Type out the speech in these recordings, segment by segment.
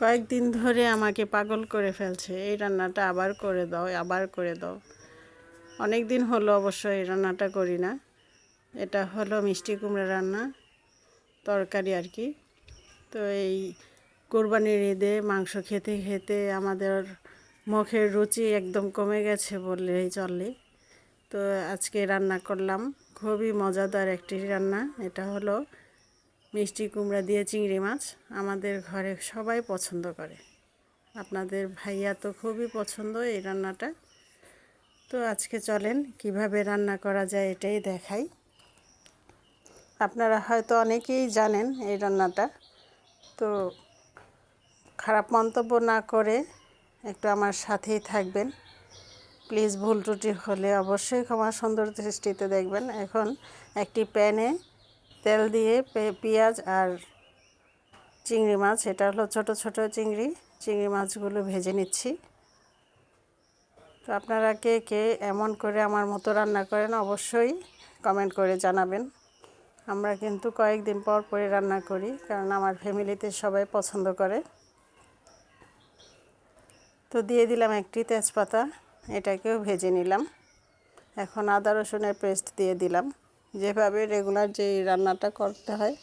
কয়েকদিন ধরে আমাকে পাগল করে ফেলছে। এই রান্নাটা আবার করে দাও, আবার করে দাও। অনেক দিন হলো অবশ্য এই রান্নাটা করি না। এটা হলো মিষ্টি কুমড়া রান্না, তরকারি আর কি। তো এই কোরবানির ঈদে মাংস খেতে খেতে আমাদের মুখের রুচি একদম কমে গেছে বললেই চলে। তো আজকে রান্না করলাম, খুবই মজাদার একটি রান্না। এটা হলো মিষ্টি কুমড়া দিয়ে চিংড়ি মাছ আমাদের ঘরে সবাই পছন্দ করে। আপনাদের ভাইয়া তো খুবই পছন্দ এই রান্নাটা। তো আজকে চলেন কীভাবে রান্না করা যায় এটাই দেখাই। আপনারা হয়তো অনেকেই জানেন এই রান্নাটা। তো খারাপ মন্তব্য না করে একটু আমার সাথেই থাকবেন। প্লিজ ভুল ত্রুটি হলে অবশ্যই ক্ষমা সুন্দর দৃষ্টিতে দেখবেন। এখন একটি প্যানে তেল দিয়ে পেঁয়াজ আর চিংড়ি মাছ, এটা হলো ছোট ছোট চিংড়ি। চিংড়ি মাছগুলো ভেজে নিচ্ছি। তো আপনারা কে কে এমন করে আমার মতো রান্না করেন, অবশ্যই কমেন্ট করে জানাবেন। আমরা কিন্তু কয়েকদিন পর পরে রান্না করি, কারণ আমার ফ্যামিলিতে সবাই পছন্দ করে। তো দিয়ে দিলাম একটি তেজপাতা, এটাকেও ভেজে নিলাম। এখন আদা রসুনের পেস্ট দিয়ে দিলাম। যেভাবে রেগুলার যে রান্নাটা করতে হয়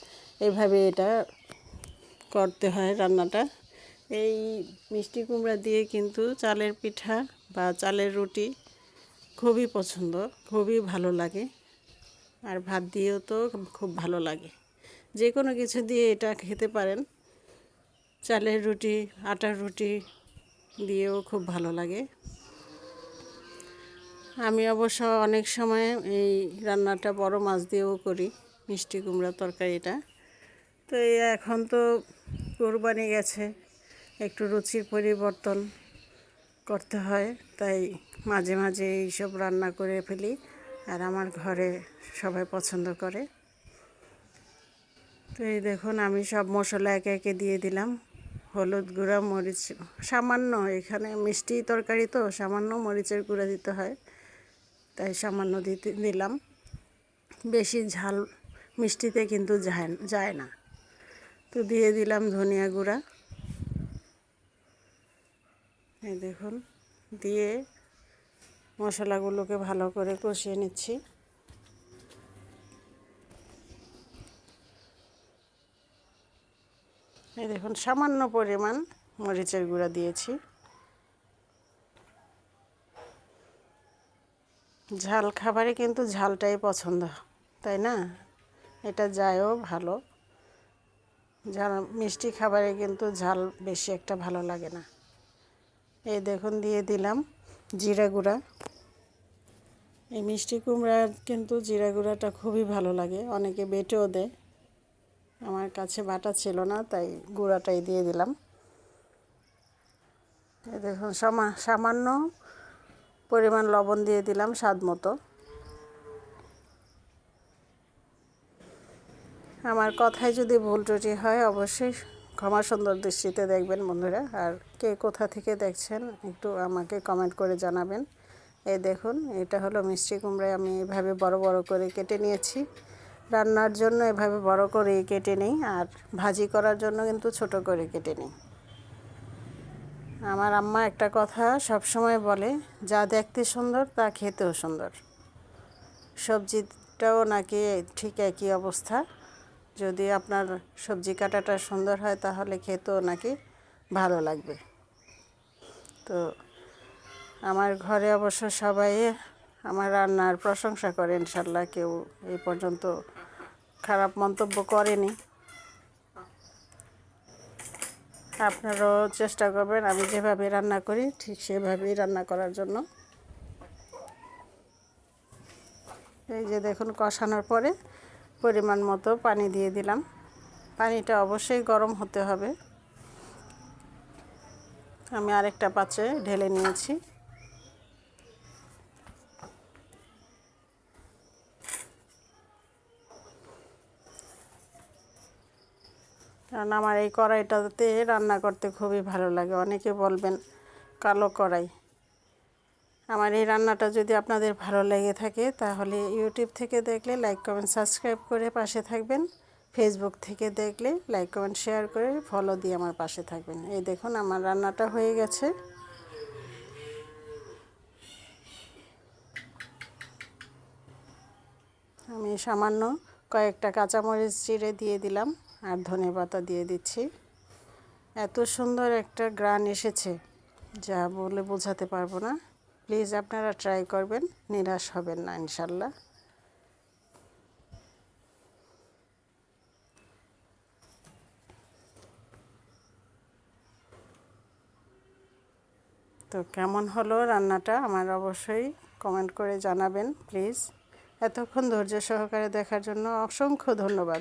এইভাবে এটা করতে হয় রান্নাটা। এই মিষ্টি কুমড়া দিয়ে কিন্তু চালের পিঠা বা চালের রুটি খুবই পছন্দ, খুবই ভালো লাগে। আর ভাত দিয়েও তো খুব ভালো লাগে। যে কোনো কিছু দিয়ে এটা খেতে পারেন। চালের রুটি, আটার রুটি দিয়েও খুব ভালো লাগে। আমি অবশ্য অনেক সময় এই রান্নাটা বড় মাছ দিয়েও করি, মিষ্টি কুমড়া তরকারিটা। তো এই এখন তো কোরবানি গেছে, একটু রুচির পরিবর্তন করতে হয়, তাই মাঝে মাঝে এইসব রান্না করে ফেলি, আর আমার ঘরে সবাই পছন্দ করে। তো এই দেখুন, আমি সব মশলা একে একে দিয়ে দিলাম, হলুদ গুঁড়া, মরিচ, সামান্য এখানে মিষ্টি তরকারি তো, সামান্য মরিচের গুঁড়া দিতে হয়। তাই সামান্য দিতে দিলাম। বেশি ঝাল মিষ্টিতে কিন্তু যায় যায় না। তো দিয়ে দিলাম ধনিয়া গুঁড়া। এই দেখুন, দিয়ে মশলাগুলোকে ভালো করে কষিয়ে নিচ্ছি। এই দেখুন, সামান্য পরিমাণ মরিচের গুঁড়া দিয়েছি। ঝাল খাবারে কিন্তু ঝালটাই পছন্দ, তাই না? এটা যায়ও ভালো। ঝাল, মিষ্টি খাবারে কিন্তু ঝাল বেশি একটা ভালো লাগে না। এই দেখুন, দিয়ে দিলাম জিরা গুঁড়া। এই মিষ্টি কুমড়ার কিন্তু জিরা গুঁড়াটা খুবই ভালো লাগে, অনেকে বেটেও দেয়। আমার কাছে বাটা ছিল না, তাই গুঁড়াটাই দিয়ে দিলাম। দেখুন সামান্য পরিমাণ লবণ দিয়ে দিলাম স্বাদ মতো। আমার কথায় যদি ভুল ত্রুটি হয়, অবশ্যই ক্ষমা সুন্দর দৃষ্টিতে দেখবেন বন্ধুরা। আর কে কোথা থেকে দেখছেন, একটু আমাকে কমেন্ট করে জানাবেন। এই দেখুন, এটা হলো মিষ্টি কুমড়ায় আমি এভাবে বড় বড় করে কেটে নিয়েছি। রান্নার জন্য এভাবে বড় করে কেটে নিই, আর ভাজি করার জন্য কিন্তু ছোট করে কেটে নিই। আমার আম্মা একটা কথা সব সময় বলে, যা দেখতে সুন্দর, তা খেতেও সুন্দর। সবজিটাও নাকি ঠিক একই অবস্থা। যদি আপনার সবজি কাটাটা সুন্দর হয়, তাহলে খেতেও নাকি ভালো লাগবে। তো আমার ঘরে অবশ্য সবাই আমার রান্নার প্রশংসা করে, ইনশাল্লাহ কেউ এই পর্যন্ত খারাপ মন্তব্য করেনি। আপনারাও চেষ্টা করবেন আমি যেভাবে রান্না করি ঠিক সেভাবেই রান্না করার জন্য। এই যে দেখুন কষানোর পরে পরিমাণ মতো পানি দিয়ে দিলাম। পানিটা অবশ্যই গরম হতে হবে। আমি আরেকটা পাত্রে ঢেলে নিয়েছি। কারণ আমার এই কড়াইটাতে রান্না করতে খুবই ভালো লাগে। অনেকে বলবেন, কালো কড়াই। আমার এই রান্নাটা যদি আপনাদের ভালো লেগে থাকে, তাহলে ইউটিউব থেকে দেখলে লাইক, কমেন্ট, সাবস্ক্রাইব করে পাশে থাকবেন। ফেসবুক থেকে দেখলে লাইক, কমেন্ট, শেয়ার করে ফলো দিয়ে আমার পাশে থাকবেন। এই দেখুন, আমার রান্নাটা হয়ে গেছে। আমি সামান্য কয়েকটা কাঁচামরিচ চিড়ে দিয়ে দিলাম। আর ধনে পাতা দিয়ে দিচ্ছি। এত সুন্দর একটা গ্রান এসেছে, যা বলে বোঝাতে পারব না। প্লিজ আপনারা ট্রাই করবেন, নিরাশ হবেন না, ইনশাল্লাহ। তো কেমন হলো রান্নাটা, আমার অবশ্যই কমেন্ট করে জানাবেন, প্লিজ। এতক্ষণ ধৈর্য সহকারে দেখার জন্য অসংখ্য ধন্যবাদ।